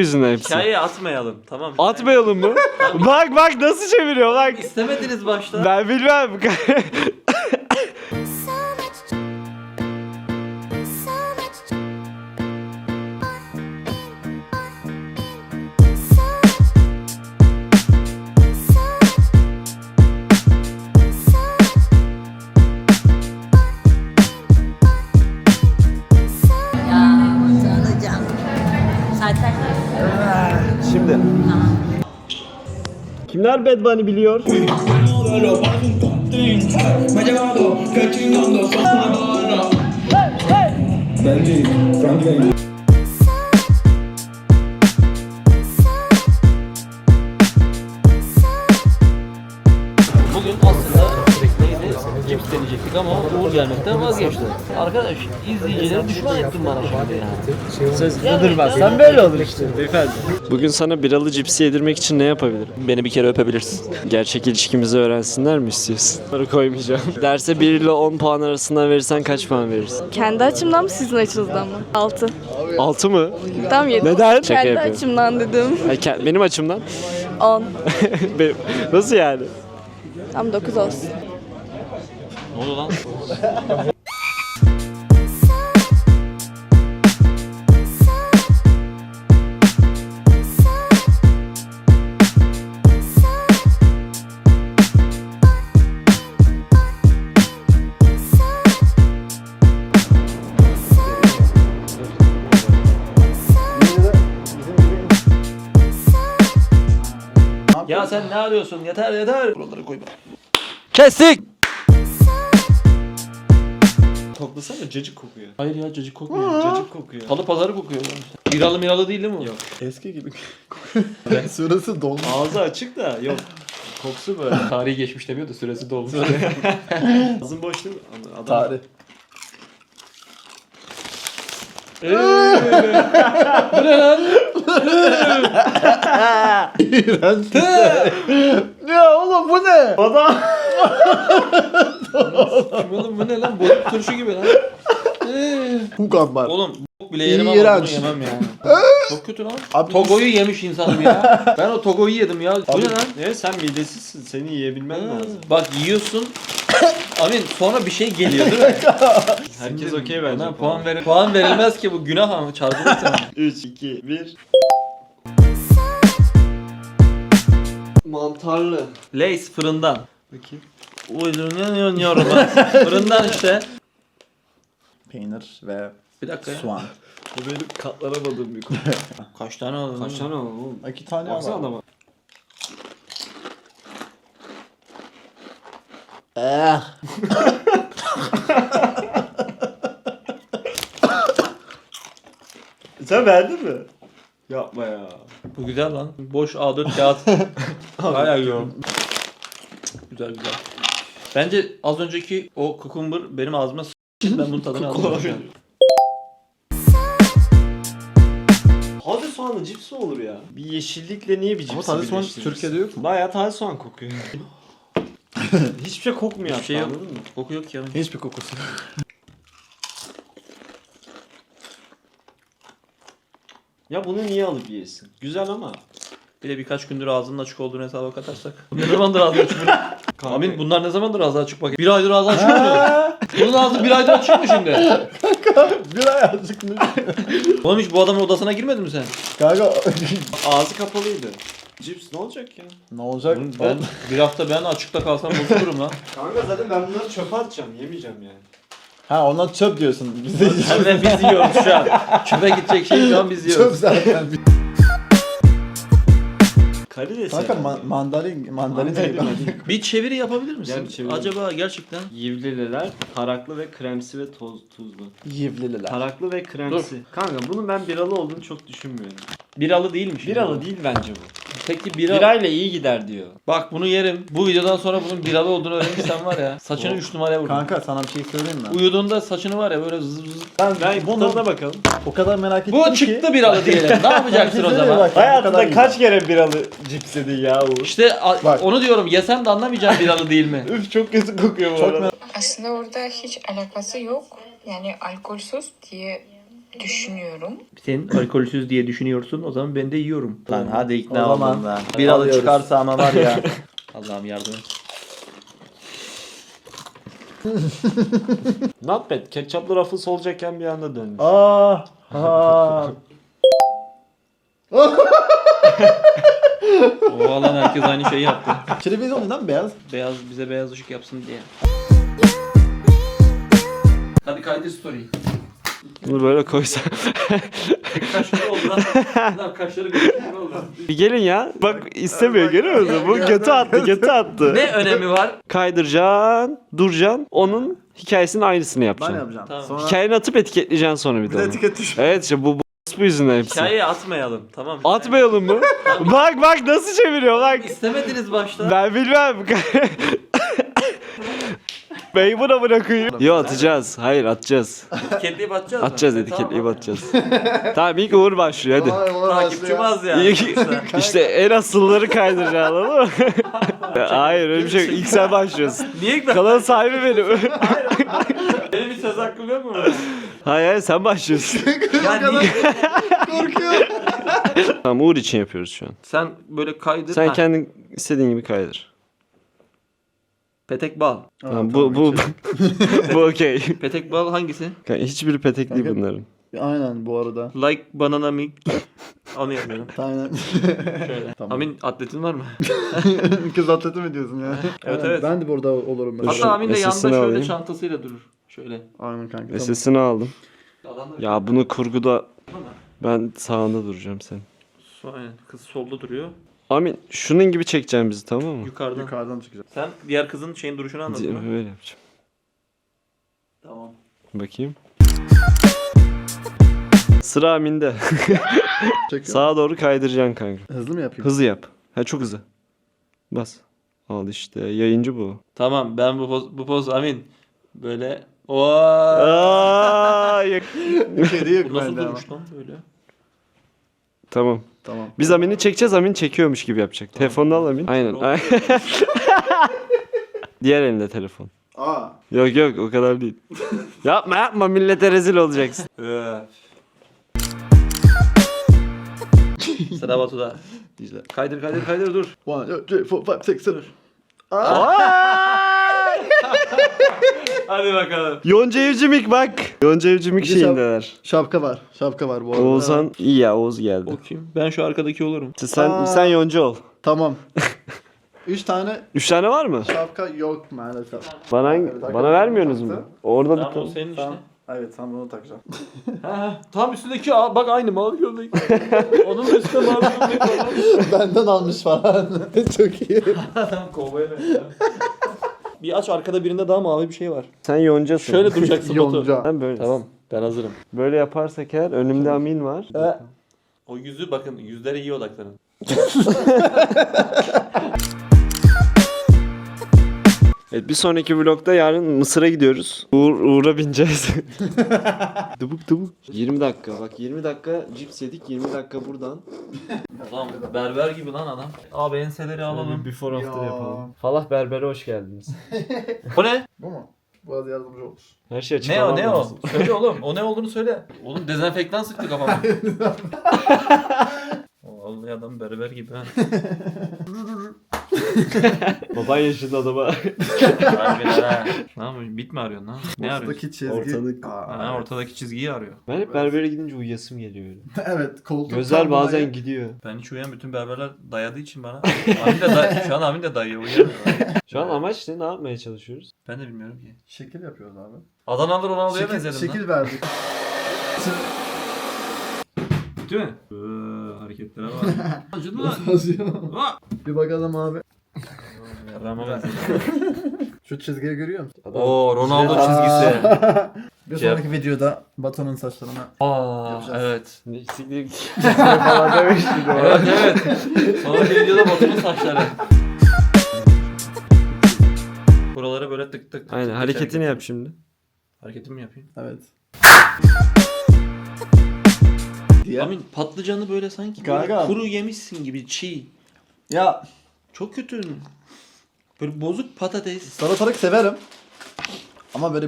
yüzünden hepsi. Hikayeyi atmayalım tamam. Atmayalım mı? bak bak nasıl çeviriyor bak. İstemediniz başta. Ben bilmem. Kimler Bad Bunny biliyor? Me ha vazgeçti. Arkadaş izleyicileri düşman ettin bana şimdi yani. Sözünü durmazsan böyle olur işte beyefendi. Bugün sana biralı cipsi yedirmek için ne yapabilirim? Beni bir kere öpebilirsin. Gerçek ilişkimizi öğrensinler mi istiyorsun? Bunları koymayacağım. Derse 1 ile 10 puan arasından verirsen kaç puan verirsin? Kendi açımdan mı sizin açınızdan mı? 6. 6 mı? Tam 7. Neden? Şaka Kendi yapıyorum. açımdan dedim. Ha, ke- benim açımdan. 10. Benim- Nasıl yani? Tam 9 olsun. Ne oldu lan? Sen ne arıyorsun? Yeter yeter. Buraları koy. Kestik. Koklasana cacık kokuyor. Hayır ya cacık kokmuyor. Cacık kokuyor. Halı pazarı kokuyor. Miralı miralı değil değil mi? Yok. Eski gibi. Sırası dolmuş. Ağzı açık da yok. Kokusu böyle. Tarihi geçmiş demiyor da süresi dolmuş. Ağzın boş değil mi? Adam- Tarih. Bu ne lan? İğrenç. ya oğlum bu ne? Adam. Oğlum bu ne lan? Boyut turşu gibi lan. Hukan var. Oğlum bok bile yerim ama bunu İğrenç. yemem yani. Çok kötü lan. Abi Togo'yu yemiş insanım ya. Ben o Togo'yu yedim ya. Bu ne lan? Ne sen midesizsin. Seni yiyebilmen lazım. Bak yiyorsun. Amin sonra bir şey geliyor değil mi? Herkes okey bence. Bana puan, ver puan verilmez ki bu günah ama çarpılırsın. 3, 2, 1. Mantarlı. Lays fırından. Bakayım. Uyduruyorum Fırından işte. Peynir ve Bir dakika ya. soğan. Bu benim katlanamadığım bir konu. Kaç tane aldın? Kaç tane var oğlum? İki tane Baksana var. adama. Eh. Sen beğendin mi? Yapma ya. Bu güzel lan. Boş A4 kağıt. Bayağı güzel. Güzel güzel. Bence az önceki o cucumber benim ağzıma s- ben bunun tadını aldım şu an. Taze soğanlı cips mi olur ya? Bir yeşillikle niye bir cips Ama taze soğan? Türkiye'de yok mu? Bayağı taze soğan kokuyor. Hiçbir şey kokmuyor şey hatta, yok. anladın mı? Koku yok ya. Hiçbir kokusu. Ya bunu niye alıp yiyesin? Güzel ama. Bir de birkaç gündür ağzının açık olduğunu hesaba katarsak. Ne zamandır ağzı açık bunu? Amin bunlar ne zamandır ağzı açık bakayım. Bir aydır ağzı açık mı? Bunun ağzı bir aydır açık mı şimdi? bir ay azıcık mı? Oğlum hiç bu adamın odasına girmedin mi sen? Kanka Ağzı kapalıydı. Cips ne olacak ya? ne olacak? Ben bir hafta ben açıkta kalsam bozulurum lan. Kanka zaten ben bunları çöpe atacağım. Yemeyeceğim yani. Ha ondan çöp diyorsun. Biz de Hem de biz yiyoruz şu an. Çöpe gidecek şey şu an biz çöp yiyoruz. zaten. Karides Kanka yani. ma- mandalin mandalin değil. Bir çeviri yapabilir misin? Gel bir çeviri. Acaba gerçekten Yivliler taraklı ve kremsi ve toz tuzlu. Yivliler. Taraklı ve kremsi. Kanka bunun ben biralı olduğunu çok düşünmüyorum. biralı değilmiş. Biralı değil bence bu. Peki bira... Birayla iyi gider diyor. Bak bunu yerim. Bu videodan sonra bunun biralı olduğunu öğrenirsen var ya. Saçını 3 numaraya vurdum. Kanka sana bir şey söyleyeyim mi? Uyuduğunda saçını var ya böyle zız zız. Ben Ben bunu tadına bakalım. o kadar merak ettim Bu ki. çıktı biralı diyelim. Ne yapacaksın o de zaman? bak, Hayatında iyi. kaç kere biralı cips yedin ya Uğur? İşte a- Bak. onu diyorum yesem de anlamayacağım biralı değil mi? Üf çok kötü kokuyor bu Çok arada. Aslında orada hiç alakası yok. Yani alkolsüz diye düşünüyorum. Sen alkolsüz diye düşünüyorsun. O zaman ben de yiyorum. Lan hadi ikna O zaman oldum lan. Biralı alıyoruz. çıkarsa ama var ya. Allah'ım yardım et. Not bad. Ketçaplı Ruffles olacakken bir anda dönmüş. Aa. Aa. O lan herkes aynı şeyi yaptı. Televizyon neden beyaz? Beyaz bize beyaz ışık yapsın diye. Hadi kaydır story. Bunu böyle koysa. Kaşları oldu lan. Kaşları oldu. bir gelin ya. Bak istemiyor görüyor musun? Bu götü attı götü attı. Ne önemi var? Kaydıracaksın, duracaksın. Onun hikayesinin aynısını Ben yapacaksın. yapacağım. Tamam. Sonra Hikayeni atıp etiketleyeceksin sonra bir de bir de onu. etiket düş. Evet işte bu, bu, bu yüzünden hepsi. Hikayeyi atmayalım tamam mı? Atmayalım mı? bak bak nasıl çeviriyor bak. İstemediniz başta. Ben bilmem. Bey buna bırakayım. Yo atacağız. Hayır atacağız. Etiketleyip atacağız mı? Atacağız E, etiketleyip tamam. atacağız. tamam ilk Uğur başlıyor hadi. Vay, vay, Takipçim az. İlk, işte en asılları kaydıracaksın anladın mı? Hayır öyle bir şey yok. İlk sen başlıyorsun. Niye ben? Kanalın sahibi benim. Benim bir söz hakkım yok mu? hayır hayır sen başlıyorsun. ya niye? Korkuyor. tamam Uğur için yapıyoruz şu an. Sen böyle kaydır. Sen Ha, kendin istediğin gibi kaydır. Petek bal. Tamam, bu bu bu okey. Petek bal hangisi? Kanka, Hiçbiri petek değil Kanka- bunların. Aynen bu arada. Like banana milk. Onu yapıyorum. Aynen. Şöyle. Tamam. Amin atletin var mı? Kız atleti mi diyorsun ya? Evet, evet. Ben de burada olurum. Şu Hatta Amin de yanında SS'ini şöyle alayım. çantasıyla durur. Şöyle. Aynen kanka. Tamam. SS'ini aldım. Adamlar Ya bunu kurguda ben sağında duracağım sen. Aynen. Kız solda duruyor. Amin şunun gibi çekeceksin bizi tamam mı? Yukarıdan. Yukarıdan çıkacak. Sen diğer kızın şeyin duruşunu anladın mı? Böyle yapacağım. Tamam. Bakayım. Sıra Amin'de. Çekiyor. Sağa doğru kaydıracaksın kanka. Hızlı mı yapayım? Hızlı yap. Ha çok hızlı. Bas. Al işte yayıncı bu. Tamam ben bu poz, bu poz Amin. Böyle Oo. Aa, yak- Kedi yok Bu nasıl durmuş lan böyle? Tamam. Tamam. Biz Amin'i çekeceğiz. Amin çekiyormuş gibi yapacak. Telefonunu al Amin. Aynen. Diğer elinde telefon. Aa. Yok yok o kadar değil. yapma yapma millete rezil olacaksın. Sıra Batu'da. İzle. Kaydır kaydır kaydır dur. One, two, three, four, five, six, seven. Hadi bakalım. Yonca Evcimik bak. Yonca Evcimik Bir de şap- şeyindeler. Şapka var. Şapka var bu arada. Oğuzhan iyi ya Oğuz geldi. Bakayım. Ben şu arkadaki olurum. Sen Aa. sen Yonca ol. Tamam. Üç tane Üç tane var mı? şapka yok maalesef. Bana Evet, bana vermiyorsunuz mu? Orada bir Tamam o tane. senin işte. Tamam. Evet sen bunu takacaksın. Ha, tam üstündeki aa, bak aynı mavi gömlek. Onun da üstünde mavi gömlek var. Benden almış falan. Çok iyi. Kovboya benziyor. Bir aç arkada birinde daha mavi bir şey var. Sen Yonca'sın. Şöyle duracaksın Batu. Yonca. Ben böyle. Tamam ben hazırım. Böyle yaparsak eğer önümde Amin var. O yüzü bakın yüzlere iyi odaklanın. Evet bir sonraki vlogda yarın Mısır'a gidiyoruz. Uğur, Uğur'a bineceğiz. dubuk dubuk. 20 dakika bak 20 dakika cips yedik 20 dakika buradan. Adam berber gibi lan adam. Abi enseleri alalım. Before after Ya. yapalım. Falah Berber'e hoş geldiniz. O ne? Bu mu? Biraz yardımcı olur. Her şey Ne açıklamam o ne o? Söyle oğlum. O ne olduğunu söyle. Oğlum dezenfektan sıktı kafama. Vallahi adam berber gibi ha. Baban yaşında adama. Harbiden ha. Ne yapıyorsun? Bit mi arıyorsun lan? Ne arıyorsun? Ortadaki çizgi. Ortalık. Aa, Ha, ortadaki çizgiyi arıyor. Ben hep berbere gidince uyuyasım geliyor öyle. evet koltuk. Gözler tam bazen gidiyor. Ben hiç uyuyan bütün berberler dayadığı için bana. Amin de day- şu an Amin de dayıyor uyuyamıyor. Şu an amaç ne? Ne yapmaya çalışıyoruz? Ben de bilmiyorum ki. Şekil yapıyoruz abi. Adanalı Ronaldo'ya Şekil, benzedim lan. şekil verdik. Değil mi? Ee, hareketlere bak. Acıdı lan. Ha! Bir bakalım abi. Benzedim. Şu çizgiyi görüyor musun? Oo Ronaldo Aa. çizgisi. Bir Şey sonraki videoda Batu'nun saçlarına Aa Yapacağız. evet. Ne siktir falan demiştin Evet evet. Sonraki videoda Batu'nun saçları. Buralara böyle tık tık tık. Aynen tık hareketini hareket. yap şimdi. Hareketimi mi yapayım? Evet. Diye. Amin patlıcanı böyle sanki Kanka. böyle kuru yemişsin gibi çiğ. Ya Çok kötü. Böyle bozuk patates. salatalık severim. Ama böyle